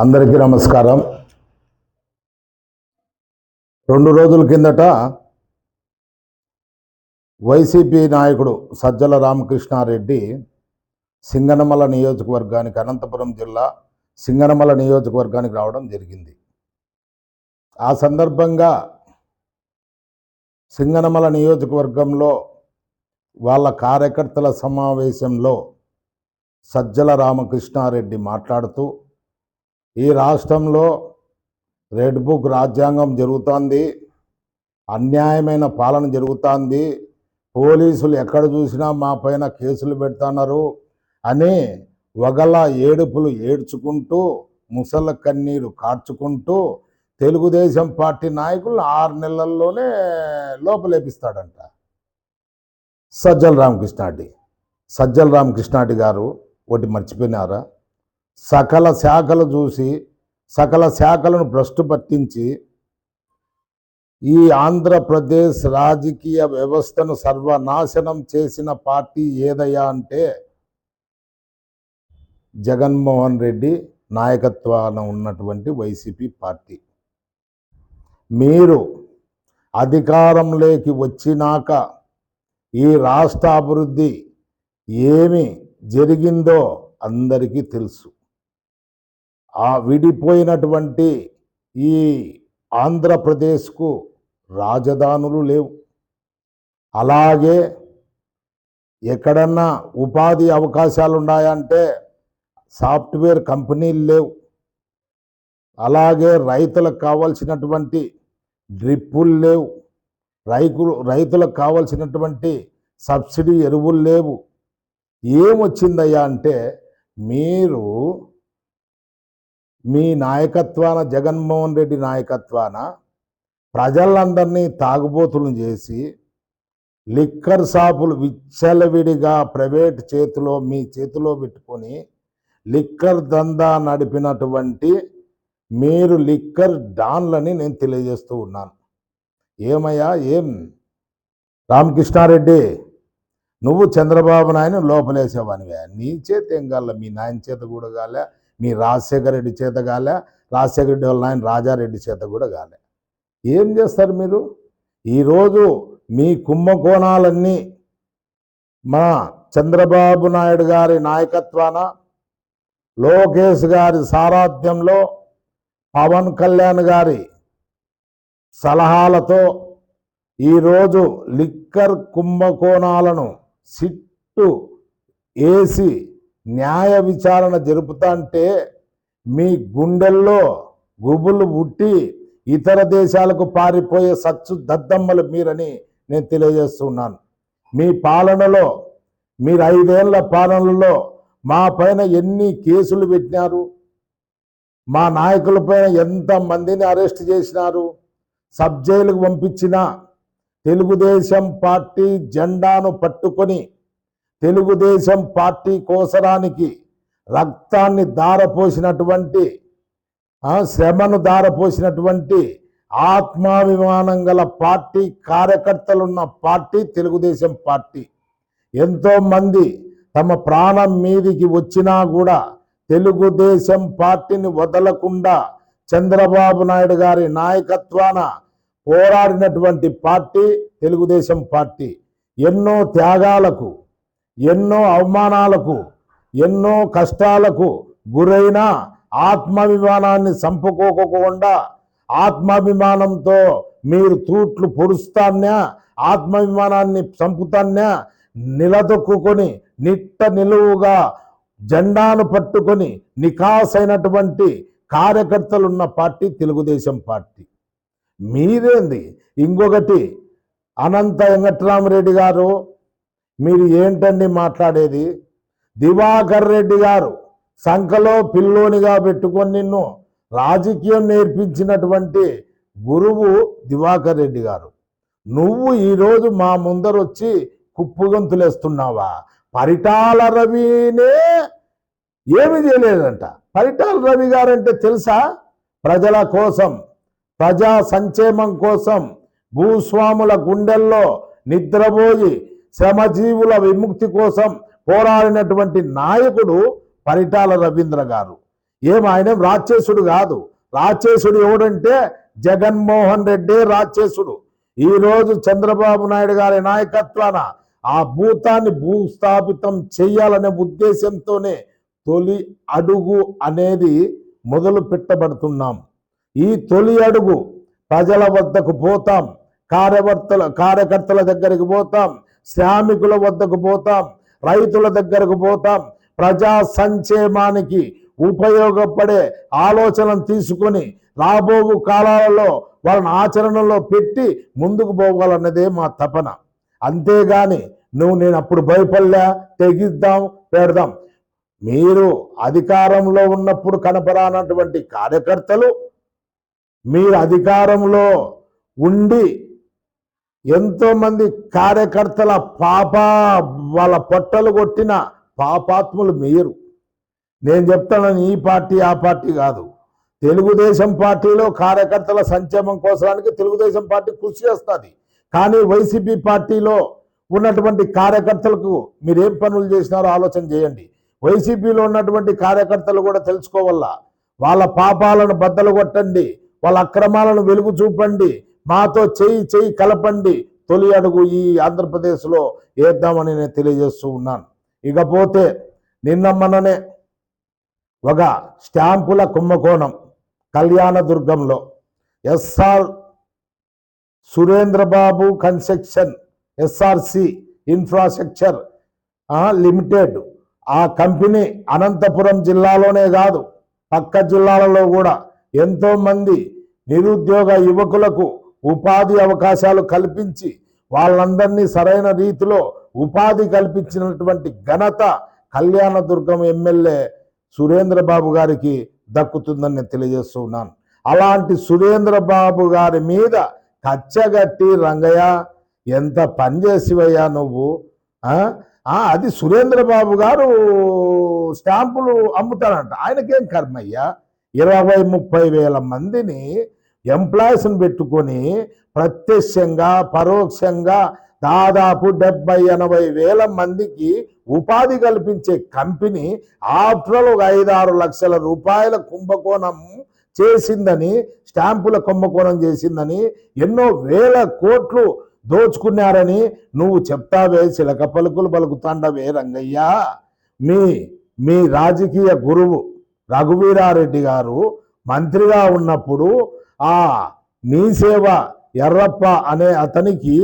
అందరికీ నమస్కారం. రెండు రోజుల కిందట వైసీపీ నాయకుడు సజ్జల రామకృష్ణారెడ్డి సింగనమల నియోజకవర్గానికి అనంతపురం జిల్లా సింగనమల నియోజకవర్గానికి రావడం జరిగింది. ఆ సందర్భంగా సింగనమల నియోజకవర్గంలో వాళ్ళ కార్యకర్తల సమావేశంలో సజ్జల రామకృష్ణారెడ్డి మాట్లాడుతూ ఈ రాష్ట్రంలో రెడ్ బుక్ రాజ్యాంగం జరుగుతోంది. అన్యాయమైన పాలన జరుగుతోంది. పోలీసులు ఎక్కడ చూసినా మా పైన కేసులు పెడుతున్నారు అని వగల ఏడుపులు ఏడ్చుకుంటూ ముసల కన్నీరు కార్చుకుంటూ తెలుగుదేశం పార్టీ నాయకులు ఆరు నెలల్లోనే లోపలేపిస్తాడంట. సజ్జల రామకృష్ణారెడ్డి. సజ్జల రామకృష్ణారెడ్డి గారు ఒకటి మర్చిపోయినారా? సకల శాఖలు చూసి సకల శాఖలను భ్రష్టు పట్టించి ఈ ఆంధ్రప్రదేశ్ రాజకీయ వ్యవస్థను సర్వనాశనం చేసిన పార్టీ ఏదయ్యా అంటే జగన్మోహన్ రెడ్డి నాయకత్వాన ఉన్నటువంటి వైసీపీ పార్టీ. మీరు అధికారంలోకి వచ్చినాక ఈ రాష్ట్ర అభివృద్ధి ఏమి జరిగిందో అందరికీ తెలుసు. ఆ విడిపోయినటువంటి ఈ ఆంధ్రప్రదేశ్కు రాజధానులు లేవు. అలాగే ఎక్కడన్నా ఉపాధి అవకాశాలు ఉన్నాయంటే సాఫ్ట్వేర్ కంపెనీలు లేవు. అలాగే రైతులకు కావాల్సినటువంటి డ్రిప్పులు లేవు. రైతులు రైతులకు కావాల్సినటువంటి సబ్సిడీ ఎరువులు లేవు. ఏమొచ్చిందయ్యా అంటే మీరు మీ నాయకత్వాన జగన్మోహన్ రెడ్డి నాయకత్వాన ప్రజలందరినీ తాగుబోతులను చేసి లిక్కర్ షాపులు విచ్చలవిడిగా ప్రైవేట్ చేతిలో మీ చేతిలో పెట్టుకొని లిక్కర్ దందా నడిపినటువంటి మీరు లిక్కర్ డాన్లని నేను తెలియజేస్తూ ఉన్నాను. ఏమయ్యా ఏం? రామకృష్ణారెడ్డి నువ్వు చంద్రబాబు నాయన లోపలేసేవానివే. నీ చేత ఏం కాలే మీ నాయన చేత కూడా కాలే. మీ రాజశేఖర రెడ్డి చేత కాలే రాజశేఖర రెడ్డి వల్ల ఆయన రాజారెడ్డి చేత కూడా కాలే ఏం చేస్తారు మీరు? ఈరోజు మీ కుంభకోణాలన్నీ మా చంద్రబాబు నాయుడు గారి నాయకత్వాన లోకేష్ గారి సారథ్యంలో పవన్ కళ్యాణ్ గారి సలహాలతో ఈరోజు లిక్కర్ కుంభకోణాలను సిట్టు ఏసి న్యాయ విచారణ జరుపుతాంటే మీ గుండెల్లో గుబులు పుట్టి ఇతర దేశాలకు పారిపోయే సచ్చు దద్దమ్మలు మీరని నేను తెలియజేస్తున్నాను మీ పాలనలో మీరు ఐదేళ్ళ పాలనలో మా పైన ఎన్ని కేసులు పెట్టినారు? మా నాయకుల పైన ఎంత మందిని అరెస్ట్ చేసినారు? సబ్ జైలుకు పంపించిన తెలుగుదేశం పార్టీ జెండాను పట్టుకొని తెలుగుదేశం పార్టీ కోసరానికి రక్తాన్ని దారపోసినటువంటి శ్రమను దారపోసినటువంటి ఆత్మాభిమానం గల పార్టీ కార్యకర్తలున్న పార్టీ తెలుగుదేశం పార్టీ. ఎంతోమంది తమ ప్రాణం మీదికి వచ్చినా కూడా తెలుగుదేశం పార్టీని వదలకుండా చంద్రబాబు నాయుడు గారి నాయకత్వాన పోరాడినటువంటి పార్టీ తెలుగుదేశం పార్టీ. ఎన్నో త్యాగాలకు ఎన్నో అవమానాలకు ఎన్నో కష్టాలకు గురైన ఆత్మాభిమానాన్ని చంపుకోకుండా ఆత్మాభిమానంతో మీరు తూట్లు పొడుస్తాన్యా ఆత్మాభిమానాన్ని చంపుతాన్యా నిలదొక్కుని నిట్ట నిలువుగా జెండాను పట్టుకొని నికాసైనటువంటి కార్యకర్తలున్న పార్టీ తెలుగుదేశం పార్టీ. మీరేంది ఇంకొకటి అనంత వెంకట్రామరెడ్డి గారు మీరు ఏంటండి మాట్లాడేది? దివాకర్ రెడ్డి గారు సంఖలో పిల్లోనిగా పెట్టుకొని నిన్ను రాజకీయం నేర్పించినటువంటి గురువు దివాకర్ రెడ్డి గారు. నువ్వు ఈరోజు మా ముందరొచ్చి కుప్పుగొంతులేస్తున్నావా? పరిటాల రవినే ఏమి చేయలేదంట. పరిటాల రవి గారంటే తెలుసా? ప్రజల కోసం ప్రజా సంక్షేమం కోసం భూస్వాముల గుండెల్లో నిద్రపోయి శ్రమజీవుల విముక్తి కోసం పోరాడినటువంటి నాయకుడు పరిటాల రవీంద్ర గారు. ఏం ఆయన రాక్షసుడు కాదు. రాక్షసుడు ఎవడంటే జగన్మోహన్ రెడ్డి రాక్షసుడు. ఈ రోజు చంద్రబాబు నాయుడు గారి నాయకత్వాన ఆ భూతాన్ని భూస్థాపితం చేయాలనే ఉద్దేశంతోనే తొలి అడుగు అనేది మొదలు పెట్టబడుతున్నాం. ఈ తొలి అడుగు ప్రజల వద్దకు పోతాం. కార్యవర్తల కార్యకర్తల దగ్గరికి పోతాం. శ్రామికుల వద్దకు పోతాం రైతుల దగ్గరకు పోతాం. ప్రజా సంక్షేమానికి ఉపయోగపడే ఆలోచనలు తీసుకొని రాబోగు కాలాలలో వాళ్ళని ఆచరణలో పెట్టి ముందుకు పోవాలన్నదే మా తపన. అంతేగాని నువ్వు నేను అప్పుడు భయపడలే తెగిద్దాం పెడదాం. మీరు అధికారంలో ఉన్నప్పుడు కనపరానటువంటి కార్యకర్తలు మీరు అధికారంలో ఉండి ఎంతోమంది కార్యకర్తల పాప వాళ్ళ పొట్టలు కొట్టిన పాపాత్ములు మీరు. నేను చెప్తాను ఈ పార్టీ ఆ పార్టీ కాదు. తెలుగుదేశం పార్టీలో కార్యకర్తల సంక్షేమం కోసానికి తెలుగుదేశం పార్టీ కృషి చేస్తుంది కానీ వైసీపీ పార్టీలో ఉన్నటువంటి కార్యకర్తలకు మీరు ఏం పనులు చేసినారో ఆలోచన చేయండి. వైసీపీలో ఉన్నటువంటి కార్యకర్తలు కూడా తెలుసుకోవాల వాళ్ళ పాపాలను బద్దలు కొట్టండి. వాళ్ళ అక్రమాలను వెలుగు చూపండి. మాతో చేయి చేయి కలపండి. తొలి అడుగు ఈ ఆంధ్రప్రదేశ్లో వేద్దామని నేను తెలియజేస్తూ ఉన్నాను. ఇకపోతే నిన్న మొన్ననే ఒక స్టాంపుల కుంభకోణం కళ్యాణదుర్గంలో SR Surendrababu construction SRC infrastructure limited ఆ కంపెనీ అనంతపురం జిల్లాలోనే కాదు పక్క జిల్లాలలో కూడా ఎంతోమంది నిరుద్యోగ యువకులకు ఉపాధి అవకాశాలు కల్పించి వాళ్ళందరినీ సరైన రీతిలో ఉపాధి కల్పించినటువంటి ఘనత కళ్యాణదుర్గం ఎమ్మెల్యే సురేంద్రబాబు గారికి దక్కుతుందని నేను తెలియజేస్తూ ఉన్నాను. అలాంటి సురేంద్రబాబు గారి మీద కచ్చగట్టి రంగయ్య ఎంత పని చేసివయ్యా నువ్వు? అది సురేంద్రబాబు గారు స్టాంపులు అమ్ముతారంట. ఆయనకేం కర్మయ్యా? ఇరవై ముప్పై వేల మందిని ఎంప్లాయీస్ని పెట్టుకొని ప్రత్యక్షంగా పరోక్షంగా దాదాపు డెబ్బై ఎనభై వేల మందికి ఉపాధి కల్పించే కంపెనీ ఆఫ్టర్ ఒక ఐదు ఆరు లక్షల రూపాయల కుంభకోణం చేసిందని స్టాంపుల కుంభకోణం చేసిందని ఎన్నో వేల కోట్లు దోచుకున్నారని నువ్వు చెప్తావే. చిలక పలుకులు పలుకుతాండవే రంగయ్య. మీ మీ రాజకీయ గురువు రఘువీరారెడ్డి గారు మంత్రిగా ఉన్నప్పుడు ఆ మీసేవ ఎర్రప్ప అనే అతనికి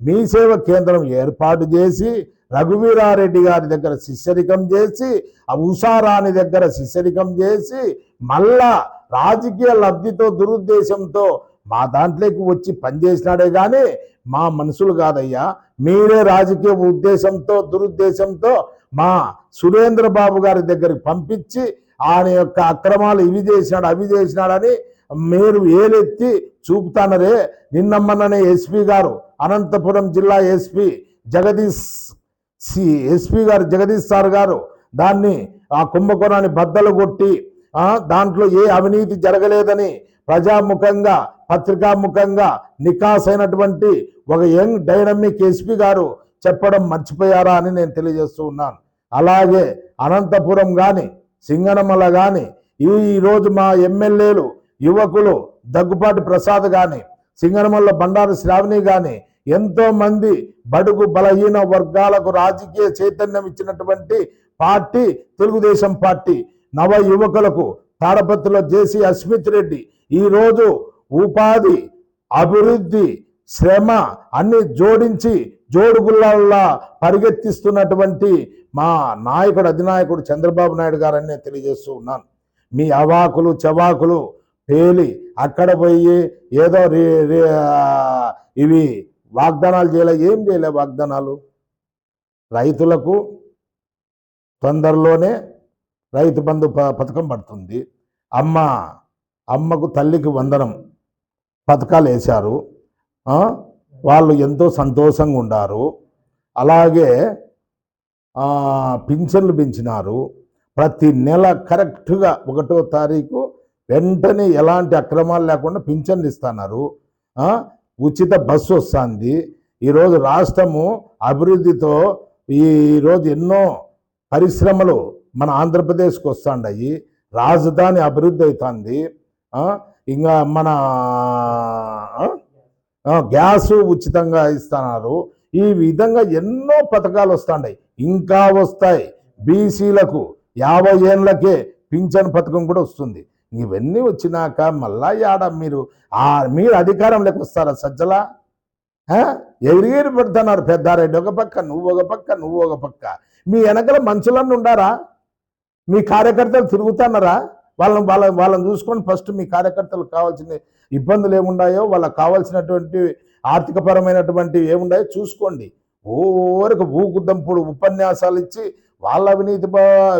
మీసేవ కేంద్రం ఏర్పాటు చేసి రఘువీరారెడ్డి గారి దగ్గర శిష్యరికం చేసి ఆ ఉషారాణి దగ్గర శిష్యరికం చేసి మళ్ళా రాజకీయ లబ్ధితో దురుద్దేశంతో మా దాంట్లోకి వచ్చి పనిచేసినాడే కానీ మా మనుషులు కాదయ్యా. మీరే రాజకీయ ఉద్దేశంతో దురుద్దేశంతో మా సురేంద్ర బాబు గారి దగ్గరికి పంపించి ఆయన యొక్క అక్రమాలు ఇవి చేసినాడు అవి చేసినాడని మీరు ఏలెత్తి చూపుతానరే నిన్నమ్మన్ననే ఎస్పీ గారు అనంతపురం జిల్లా ఎస్పీ జగదీష్ సి ఎస్పీ గారు జగదీష్ సార్ గారు దాన్ని ఆ కుంభకోణాన్ని బద్దలు కొట్టి దాంట్లో ఏ అవినీతి జరగలేదని ప్రజాముఖంగా పత్రికాముఖంగా నికాస్ అయినటువంటి ఒక యంగ్ డైనమిక్ ఎస్పీ గారు చెప్పడం మర్చిపోయారా అని నేను తెలియజేస్తూ ఉన్నాను. అలాగే అనంతపురం కానీ సింగనమల కానీ ఈ ఈరోజు మా ఎమ్మెల్యేలు యువకులు దగ్గుపాటి ప్రసాద్ కానీ సింగనమల్ల బండారు శ్రావణి కానీ ఎంతో మంది బడుగు బలహీన వర్గాలకు రాజకీయ చైతన్యం ఇచ్చినటువంటి పార్టీ తెలుగుదేశం పార్టీ. నవ యువకులకు తాడపత్రిలో జేసీ అస్మిత్ రెడ్డి ఈరోజు ఉపాధి అభివృద్ధి శ్రమ అన్ని జోడించి జోడుగుళ్ళల్లా పరిగెత్తిస్తున్నటువంటి మా నాయకుడు అధినాయకుడు చంద్రబాబు నాయుడు గారని తెలియజేస్తూ ఉన్నాను. మీ అవాకులు చవాకులు తేలి అక్కడ పోయి ఏదో ఇవి వాగ్దానాలు చేయలే. ఏం చేయలే వాగ్దానాలు? రైతులకు తొందరలోనే రైతు బంధు ప- పథకం పడుతుంది. అమ్మ అమ్మకు తల్లికి వందనం పథకాలు వేశారు. వాళ్ళు ఎంతో సంతోషంగా ఉండారు. అలాగే పింఛన్లు పెంచినారు. ప్రతి నెల కరెక్ట్గా ఒకటో తారీఖు వెంటనే ఎలాంటి అక్రమాలు లేకుండా పింఛన్లు ఇస్తున్నారు. ఉచిత బస్సు వస్తుంది. ఈరోజు రాష్ట్రము అభివృద్ధితో ఈరోజు ఎన్నో పరిశ్రమలు మన ఆంధ్రప్రదేశ్కి వస్తుండయి. రాజధాని అభివృద్ధి అవుతుంది ఇంకా మన గ్యాసు గ్యాస్ ఉచితంగా ఇస్తున్నారు. ఈ విధంగా ఎన్నో పథకాలు వస్తున్నాయి ఇంకా వస్తాయి. బీసీలకు యాభై ఏళ్ళకే పింఛన్ పథకం కూడా వస్తుంది. ఇవన్నీ వచ్చినాక మళ్ళా యాడ మీరు ఆ మీరు అధికారంలోకి వస్తారా సజ్జలా? ఆ? ఎగిరిగిరి పెడుతున్నారు పెద్దారెడ్డి. ఒక పక్క నువ్వు ఒక పక్క నువ్వు ఒక పక్క. మీ వెనకల మనుషులన్నీ ఉండారా? మీ కార్యకర్తలు తిరుగుతున్నారా? వాళ్ళని వాళ్ళ వాళ్ళని చూసుకొని ఫస్ట్ మీ కార్యకర్తలకు కావాల్సిన ఇబ్బందులు ఏమున్నాయో వాళ్ళకి కావాల్సినటువంటి ఆర్థికపరమైనటువంటి ఏముండాయో చూసుకోండి. ఊరికి భూకుద్దంపుడు ఉపన్యాసాలు ఇచ్చి వాళ్ళ అవినీతి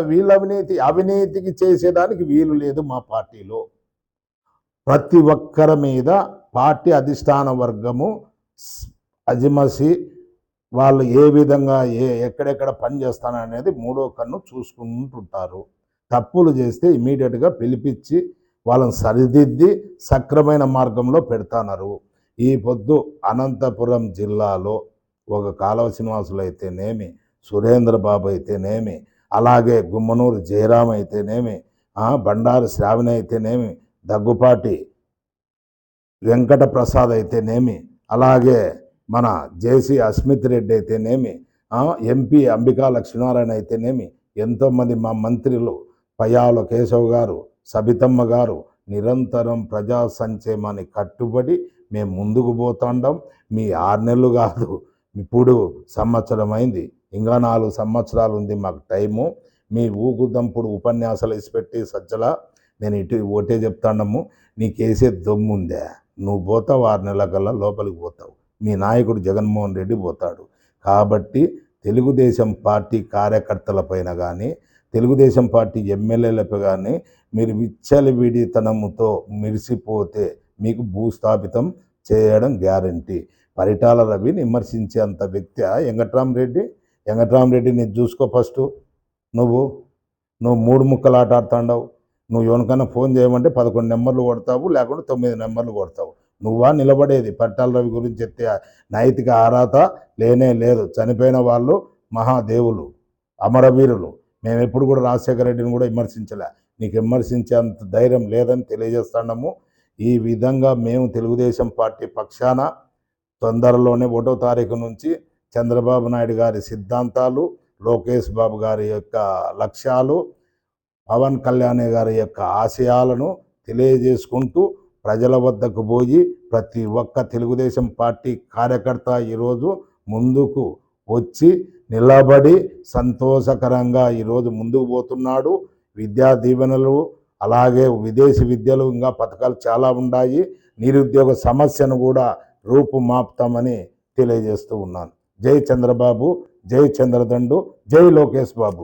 వీళ్ళ అవినీతి అవినీతికి చేసేదానికి వీలు లేదు మా పార్టీలో. ప్రతి ఒక్కరి మీద పార్టీ అధిష్టాన వర్గము అజిమసి వాళ్ళు ఏ విధంగా ఏ ఎక్కడెక్కడ పని చేస్తాననేది మూడో కన్ను చూసుకుంటుంటారు. తప్పులు చేస్తే ఇమీడియట్గా పిలిపించి వాళ్ళని సరిదిద్ది సక్రమైన మార్గంలో పెడతాన్నారు ఈ పొద్దు అనంతపురం జిల్లాలో ఒక కాలవ శ్రీనివాసులు అయితేనేమి సురేంద్ర బాబు అయితేనేమి అలాగే గుమ్మనూరు జయరాం అయితేనేమి బండారు శ్రావణి అయితేనేమి దగ్గుపాటి వెంకట ప్రసాద్ అయితేనేమి అలాగే మన జేసీ అస్మిత్ రెడ్డి అయితేనేమి ఎంపీ అంబికా లక్ష్మీనారాయణ అయితేనేమి ఎంతోమంది మా మంత్రులు పయాల కేశవ్ గారు సబితమ్మ గారు నిరంతరం ప్రజా సంక్షేమాన్ని కట్టుబడి మేము ముందుకు పోతాండం. మీ ఆరు నెలలు కాదు ఇప్పుడు సంవత్సరం అయింది. ఇంకా నాలుగు సంవత్సరాలు ఉంది మాకు టైము. మీ ఊగుదంపుడు ఉపన్యాసాలు ఇసిపెట్టి సజ్జల నేను ఇటు ఒకటే చెప్తాండము నీకేసే వేసే దమ్ము ఉందే. నువ్వు పోతావు ఆరు నెలల కల్లా లోపలికి పోతావు. మీ నాయకుడు జగన్మోహన్ రెడ్డి పోతాడు. కాబట్టి తెలుగుదేశం పార్టీ కార్యకర్తల పైన కానీ తెలుగుదేశం పార్టీ ఎమ్మెల్యేలపై కానీ మీరు విచ్చలవిడితనముతో మెరిసిపోతే మీకు భూస్థాపితం చేయడం గ్యారంటీ. పరిటాల రవిని విమర్శించేంత వ్యక్తి వెంకట్రామరెడ్డి? వెంకట్రామరెడ్డిని చూసుకో ఫస్ట్. నువ్వు నువ్వు మూడు ముక్కలు ఆట ఆడుతాండవు నువ్వు ఎవరికైనా ఫోన్ చేయమంటే పదకొండు నెంబర్లు కొడతావు లేకుంటే తొమ్మిది నెంబర్లు కొడతావు. నువ్వా నిలబడేది? పట్టాల రవి గురించి ఎత్తే నైతిక ఆరాత లేనే లేదు. చనిపోయిన వాళ్ళు మహాదేవులు అమరవీరులు. మేము ఎప్పుడు కూడా రాజశేఖర రెడ్డిని కూడా విమర్శించలే. నీకు విమర్శించేంత ధైర్యం లేదని తెలియజేస్తున్నాము ఈ విధంగా మేము తెలుగుదేశం పార్టీ పక్షాన తొందరలోనే ఒకటో తారీఖు నుంచి చంద్రబాబు నాయుడు గారి సిద్ధాంతాలు లోకేష్ బాబు గారి యొక్క లక్ష్యాలు పవన్ కళ్యాణ్ గారి యొక్క ఆశయాలను తెలియజేసుకుంటూ ప్రజల వద్దకు పోయి ప్రతి ఒక్క తెలుగుదేశం పార్టీ కార్యకర్త ఈరోజు ముందుకు వచ్చి నిలబడి సంతోషకరంగా ఈరోజు ముందుకు పోతున్నాడు. విద్యా దీవెనలు అలాగే విదేశీ విద్యలు ఇంకా పథకాలు చాలా ఉన్నాయి. నిరుద్యోగ సమస్యను కూడా రూపుమాపుతామని తెలియజేస్తూ ఉన్నాను. జై చంద్రబాబు జై చంద్రదండు జై లోకేష్ బాబు.